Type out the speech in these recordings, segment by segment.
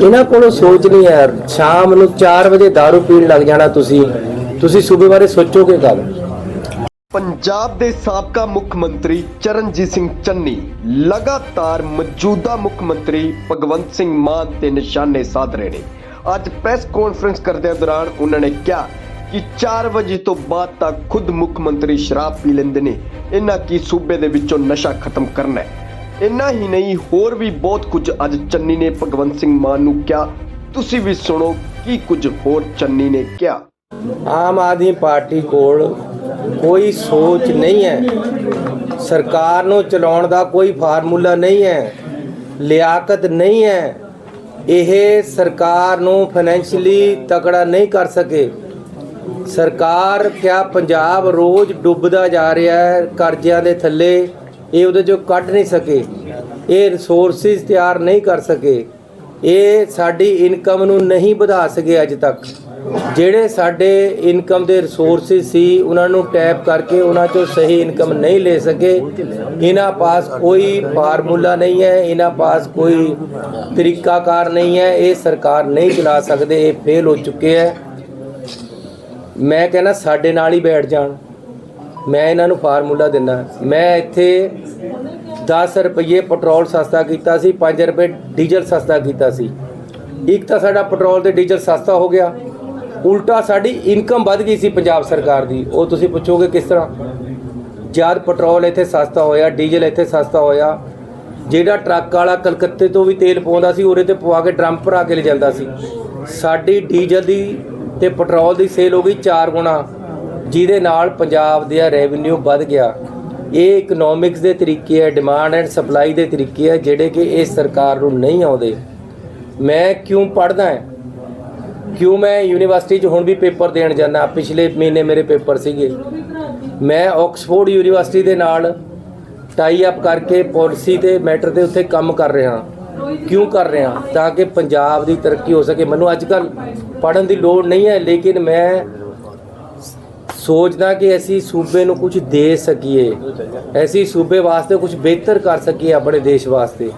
ਇਹਨਾਂ ਕੋਲੋਂ ਸੋਚ ਨਹੀਂ ਹੈ ਸ਼ਾਮ ਨੂੰ 4 ਵਜੇ दारू ਪੀਣ ਲੱਗ ਜਾਣਾ ਤੁਸੀਂ। ਤੁਸੀਂ ਸੂਬੇ ਬਾਰੇ ਸੋਚੋਗੇ ਕਦ ਪੰਜਾਬ ਦੇ ਸਾਬਕਾ ਮੁੱਖ ਮੰਤਰੀ ਚਰਨਜੀਤ ਸਿੰਘ ਚੰਨੀ, ਲਗਾਤਾਰ ਮੌਜੂਦਾ ਮੁੱਖ ਮੰਤਰੀ ਭਗਵੰਤ ਸਿੰਘ ਮਾਨ ਤੇ ਨਿਸ਼ਾਨੇ ਸਾਧ ਰਹੇ ਨੇ। ਅੱਜ ਪ੍ਰੈਸ ਕਾਨਫਰੰਸ ਕਰਦਿਆਂ ਦੌਰਾਨ ਉਹਨਾਂ ਨੇ ਕਿਹਾ ਕਿ 4 ਵਜੇ ਤੋਂ ਬਾਅਦ ਤੱਕ ਖੁਦ ਮੁੱਖ ਮੰਤਰੀ ਸ਼ਰਾਬ ਪੀ ਲੈਂਦੇ ਨੇ। ਇਹਨਾਂ ਕੀ ਸੂਬੇ ਦੇ ਵਿੱਚੋਂ ਨਸ਼ਾ ਖਤਮ ਕਰਨਾ ਹੈ? ਇੰਨਾ ਹੀ ਨਹੀਂ, ਹੋਰ ਵੀ ਬਹੁਤ ਕੁਝ ਅੱਜ ਚੰਨੀ ਨੇ ਭਗਵੰਤ ਸਿੰਘ ਮਾਨ ਨੂੰ ਕਿਹਾ। ਤੁਸੀਂ ਵੀ ਸੁਣੋ ਕੀ ਕੁਝ ਹੋਰ ਚੰਨੀ ਨੇ ਕਿਹਾ। ਆਮ ਆਦਮੀ ਪਾਰਟੀ ਕੋਲ ਕੋਈ ਸੋਚ ਨਹੀਂ ਹੈ। ਸਰਕਾਰ ਨੂੰ ਚਲਾਉਣ ਦਾ ਕੋਈ ਫਾਰਮੂਲਾ ਨਹੀਂ ਹੈ। ਲਿਆਕਤ ਨਹੀਂ ਹੈ। ਇਹ ਸਰਕਾਰ ਨੂੰ ਫਾਈਨੈਂਸ਼ੀਅਲੀ ਤਕੜਾ ਨਹੀਂ ਕਰ ਸਕੇ। ਸਰਕਾਰ ਕਿਆ ਪੰਜਾਬ ਰੋਜ਼ ਡੁੱਬਦਾ ਜਾ ਰਿਹਾ ਹੈ ਕਰਜ਼ਿਆਂ ਦੇ ਥੱਲੇ। ਇਹ ਉਹਦੇ ਚੋਂ ਕੱਢ ਨਹੀਂ ਸਕੇ। ਇਹ ਰਿਸੋਰਸਿਸ ਤਿਆਰ ਨਹੀਂ ਕਰ ਸਕੇ। ਇਹ ਸਾਡੀ ਇਨਕਮ ਨੂੰ ਨਹੀਂ ਵਧਾ ਸਕੇ ਅੱਜ ਤੱਕ। ਜਿਹੜੇ ਸਾਡੇ ਇਨਕਮ ਦੇ ਰਿਸੋਰਸਿਸ ਸੀ, ਉਹਨਾਂ ਨੂੰ ਟੈਪ ਕਰਕੇ ਉਹਨਾਂ ਚੋਂ ਸਹੀ ਇਨਕਮ ਨਹੀਂ ਲੈ ਸਕੇ। ਇਹਨਾਂ ਪਾਸ ਕੋਈ ਫਾਰਮੂਲਾ ਨਹੀਂ ਹੈ, ਇਹਨਾਂ ਪਾਸ ਕੋਈ ਤਰੀਕਾਕਾਰ ਨਹੀਂ ਹੈ। ਇਹ ਸਰਕਾਰ ਨਹੀਂ ਚਲਾ ਸਕਦੇ, ਇਹ ਫੇਲ ਹੋ ਚੁੱਕੇ ਹੈ। ਮੈਂ ਕਹਿੰਦਾ ਸਾਡੇ ਨਾਲ ਹੀ ਬੈਠ ਜਾਣ। ਮੈਂ ਇਹਨਾਂ ਨੂੰ ਫਾਰਮੂਲਾ ਦਿੰਦਾ। ਮੈਂ ਇੱਥੇ 10 ਰੁਪਏ ਪੈਟਰੋਲ ਸਸਤਾ ਕੀਤਾ ਸੀ 5 ਰੁਪਏ ਡੀਜ਼ਲ ਸਸਤਾ ਕੀਤਾ ਸੀ। ਇੱਕ ਤਾਂ ਸਾਡਾ ਪੈਟਰੋਲ ਤੇ ਡੀਜ਼ਲ ਸਸਤਾ ਹੋ ਗਿਆ। ਉਲਟਾ ਸਾਡੀ ਇਨਕਮ ਵੱਧ ਗਈ ਸੀ ਪੰਜਾਬ ਸਰਕਾਰ ਦੀ। ਉਹ ਤੁਸੀਂ ਪੁੱਛੋਗੇ ਕਿਸ ਤਰ੍ਹਾਂ? ਜਦ ਪੈਟਰੋਲ ਇੱਥੇ ਸਸਤਾ ਹੋਇਆ, ਡੀਜ਼ਲ ਇੱਥੇ ਸਸਤਾ ਹੋਇਆ, ਜਿਹੜਾ ਟਰੱਕ ਵਾਲਾ ਕਲਕੱਤੇ ਤੋਂ ਵੀ ਤੇਲ ਪਾਉਂਦਾ ਸੀ ਉਰੇ ਤੇ ਪਵਾ ਕੇ ਡਰਮ ਭਰਾ ਕੇ ਲੈ ਜਾਂਦਾ ਸੀ। ਸਾਡੀ ਡੀਜ਼ਲ ਦੀ ਤੇ ਪੈਟਰੋਲ ਦੀ ਸੇਲ ਹੋ ਗਈ 4 ਗੁਣਾ। ਜਿਹਦੇ ਨਾਲ ਪੰਜਾਬ ਦਾ ਰੈਵਨਿਊ ਵੱਧ ਗਿਆ। ਇਹ ਇਕਨੋਮਿਕਸ ਦੇ ਤਰੀਕੇ ਹੈ ਡਿਮਾਂਡ ਐਂਡ ਸਪਲਾਈ ਦੇ ਤਰੀਕੇ ਹੈ, ਜਿਹੜੇ ਕਿ ਇਸ ਸਰਕਾਰ ਨੂੰ ਨਹੀਂ ਆਉਂਦੇ। ਮੈਂ ਕਿਉਂ ਪੜ੍ਹਦਾ ਹਾਂ? ਕਿਉਂ ਮੈਂ ਯੂਨੀਵਰਸਿਟੀ 'ਚ ਹੁਣ ਵੀ ਪੇਪਰ ਦੇਣ ਜਾਂਦਾ? ਪਿਛਲੇ ਮਹੀਨੇ ਮੇਰੇ ਪੇਪਰ ਸੀਗੇ। ਮੈਂ ਆਕਸਫੋਰਡ ਯੂਨੀਵਰਸਿਟੀ ਦੇ ਨਾਲ ਟਾਈ ਅਪ ਕਰਕੇ ਪਾਲਿਸੀ ਤੇ ਮੈਟਰ ਦੇ ਉੱਤੇ ਕੰਮ ਕਰ ਰਿਹਾ ਕਿਉਂ ਕਰ ਰਿਹਾ ਤਾਂ ਕਿ ਪੰਜਾਬ ਦੀ ਤਰੱਕੀ ਹੋ ਸਕੇ। ਮੈਨੂੰ ਅੱਜ ਕੱਲ ਪੜਨ ਦੀ ਲੋੜ ਨਹੀਂ ਹੈ, ਲੇਕਿਨ ਮੈਂ ਸੋਚਦਾ ਕਿ ਅਸੀਂ ਸੂਬੇ ਨੂੰ ਕੁਝ ਦੇ ਸਕੀਏ, ਅਸੀਂ ਸੂਬੇ ਵਾਸਤੇ ਕੁਝ ਬਿਹਤਰ ਕਰ ਸਕੀਏ ਆਪਣੇ ਦੇਸ਼ ਵਾਸਤੇ।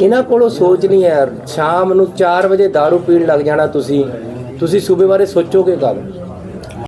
ਇਹਨਾਂ ਕੋਲੋਂ ਸੋਚ ਨਹੀਂ ਹੈ। ਸ਼ਾਮ ਨੂੰ 4 ਵਜੇ दारू ਪੀਣ ਲੱਗ ਜਾਣਾ ਤੁਸੀਂ। ਤੁਸੀਂ ਸੂਬੇ ਬਾਰੇ ਸੋਚੋਗੇ ਕਦ